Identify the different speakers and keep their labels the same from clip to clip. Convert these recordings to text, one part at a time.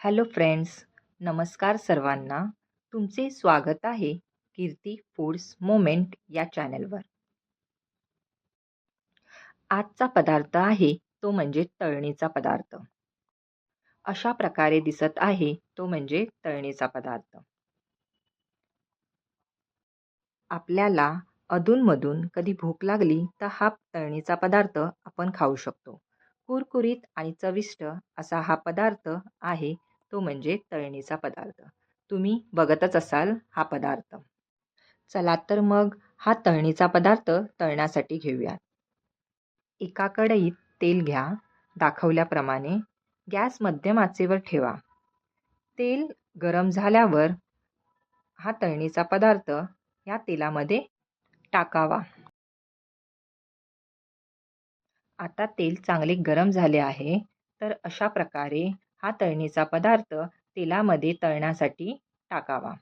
Speaker 1: Hello friends नमस्कार सर्वांना. तुमचे स्वागत आहे कीर्ती फूड्स मोमेंट या चॅनलवर. आजचा पदार्थ आहे तो म्हणजे तळणीचा पदार्थ. अशा प्रकारे दिसत आहे तो म्हणजे तळणीचा पदार्थ. आपल्याला अधूनमधून कधी भूक लागली तर हा तळणीचा पदार्थ आपण खाऊ शकतो. कुरकुरीत आणि चविष्ट असा हा पदार्थ आहे तो म्हणजे तळणीचा पदार्थ. तुम्ही बघतच असाल हा पदार्थ. चला तर मग हा तळणीचा पदार्थ तळण्यासाठी घेऊयात. एका कढईत तेल घ्या दाखवल्याप्रमाणे गॅस मध्यम आचेवर ठेवा. तेल गरम झाल्यावर हा तळणीचा पदार्थ या तेलामध्ये टाकावा. आता तेल चांगले गरम झाले आहे तर अशा प्रकारे हा तळणीचा पदार्थ तेलामध्ये तळण्यासाठी टाकावा.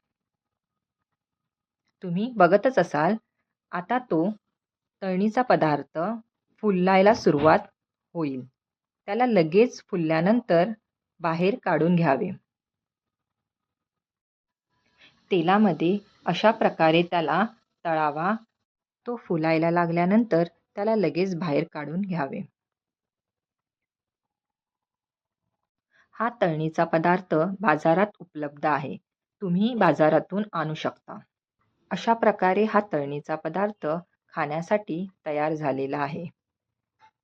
Speaker 1: तुम्ही बघतच असाल आता तो तळणीचा पदार्थ फुललायला सुरुवात होईल. त्याला लगेच फुलल्यानंतर बाहेर काढून घ्यावे. तेलामध्ये अशा प्रकारे त्याला तळावा. तो फुलायला लागल्यानंतर त्याला लगेच बाहेर काढून घ्यावे. हा तळणीचा पदार्थ बाजारात उपलब्ध आहे. तुम्ही बाजारातून आणू शकता. अशा प्रकारे हा तळणीचा पदार्थ खाण्यासाठी तयार झालेला आहे.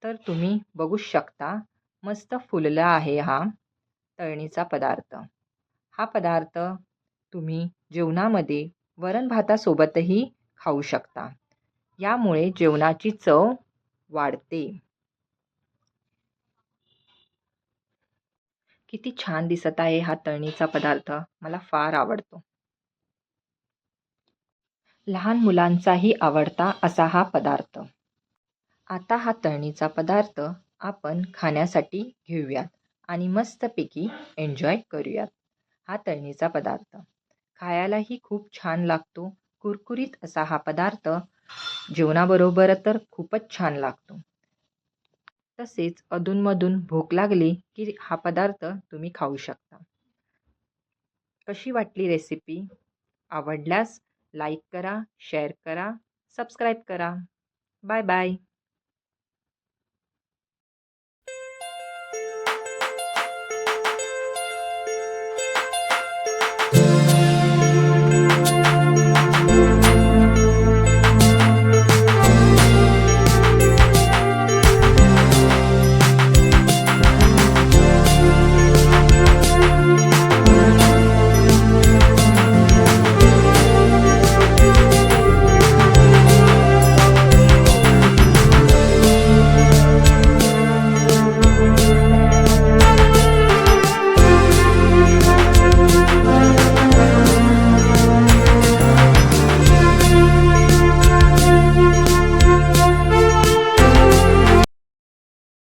Speaker 1: तर तुम्ही बघू शकता मस्त फुलला आहे हा तळणीचा पदार्थ. हा पदार्थ तुम्ही जेवणामध्ये वरण भातासोबतही खाऊ शकता. यामुळे जेवणाची चव वाढते. किती छान दिसत आहे हा तळणीचा पदार्थ. मला फार आवडतो. लहान मुलांचाही आवडता असा हा पदार्थ. आता हा तळणीचा पदार्थ आपण खाण्यासाठी घेऊयात आणि मस्तपैकी एन्जॉय करूयात. हा तळणीचा पदार्थ. खायलाही खूप छान लागतो. कुरकुरीत असा हा पदार्थ. जेवणाबरोबर तर खूपच छान लागतो. तसेच अधूनमधून भूक लागली की हा पदार्थ तुम्ही खाऊ शकता. कशी वाटली रेसिपी आवडल्यास लाईक करा शेअर करा सबस्क्राईब करा. Bye bye